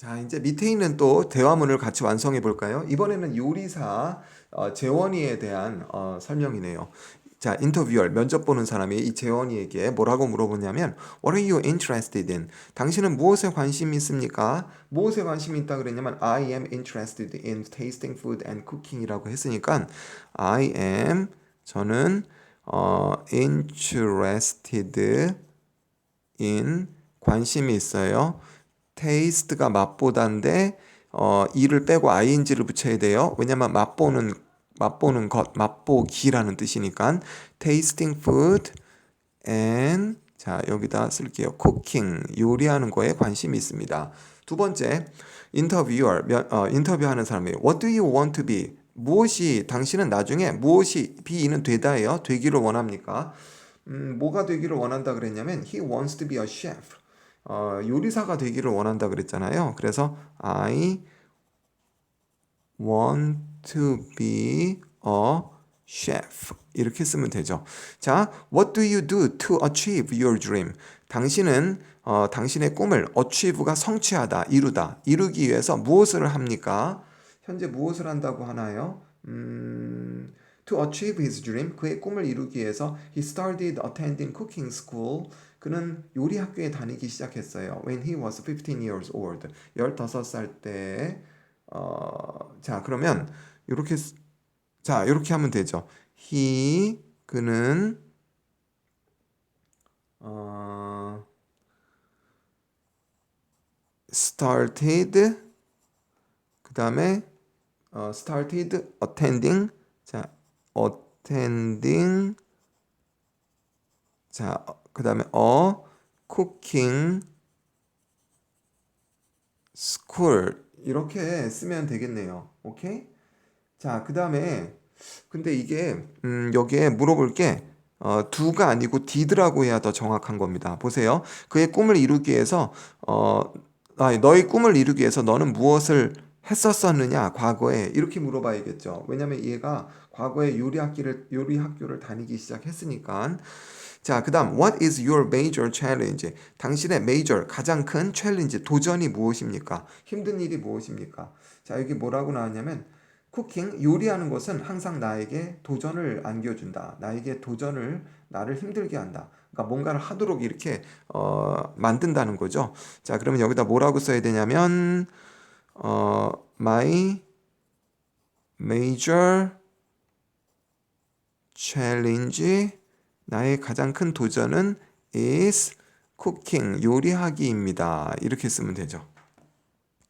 자, 이제 밑에 있는 또 대화문을 같이 완성해 볼까요? 이번에는 요리사 어, 재원이에 대한 어, 설명이네요. 자, 인터뷰어 면접 보는 사람이 이 재원이에게 뭐라고 물어보냐면 What are you interested in? 당신은 무엇에 관심이 있습니까? 무엇에 관심이 있다 그랬냐면 I am interested in tasting food and cooking이라고 했으니까 I am 저는 어, interested in 관심이 있어요. Taste가 맛보다인데 어, 이를 빼고 ing를 붙여야 돼요. 왜냐면 맛보는 맛보는 것, 맛보기라는 뜻이니까 tasting food and 자 여기다 쓸게요. cooking 요리하는 거에 관심이 있습니다. 두 번째 인터뷰어 어, 인터뷰하는 사람이 What do you want to be? 무엇이 당신은 나중에 무엇이 be는 되다예요. 되기를 원합니까? 음, 뭐가 되기를 원한다 그랬냐면 he wants to be a chef. 어, 요리사가 되기를 원한다 그랬잖아요. 그래서 I want to be a chef. 이렇게 쓰면 되죠. 자, what do you do to achieve your dream? 당신은 어, 당신의 꿈을 achieve가 성취하다, 이루다, 이루기 위해서 무엇을 합니까? 현재 무엇을 한다고 하나요? 음, to achieve his dream, 그의 꿈을 이루기 위해서 he started attending cooking school. 그는 요리 학교에 다니기 시작했어요. When he was 15 years old. 15살 때 어, 자, 그러면 이렇게 쓰- 자, 이렇게 하면 되죠. he 그는 어, started 그다음에 어, started attending 자, attending 자, 그다음에 a cooking school 이렇게 쓰면 되겠네요. 오케이? 자, 그다음에 근데 이게 음, 여기에 물어볼 게 어, do가 아니고 did라고 해야 더 정확한 겁니다. 보세요. 그의 꿈을 이루기 위해서 어, 아니, 너의 꿈을 이루기 위해서 너는 무엇을 했었었느냐 과거에 이렇게 물어봐야겠죠. 왜냐면 얘가 과거에 요리 학기를 요리 학교를 다니기 시작했으니까. 자, 그다음 what is your major challenge? 당신의 major 가장 큰 챌린지 도전이 무엇입니까? 힘든 일이 무엇입니까? 자, 여기 뭐라고 나왔냐면 쿠킹 요리하는 것은 항상 나에게 도전을 안겨준다. 나에게 도전을 나를 힘들게 한다. 그러니까 뭔가를 하도록 이렇게 어, 만든다는 거죠. 자, 그러면 여기다 뭐라고 써야 되냐면 어, my major challenge 나의 가장 큰 도전은 is cooking 요리하기입니다. 이렇게 쓰면 되죠.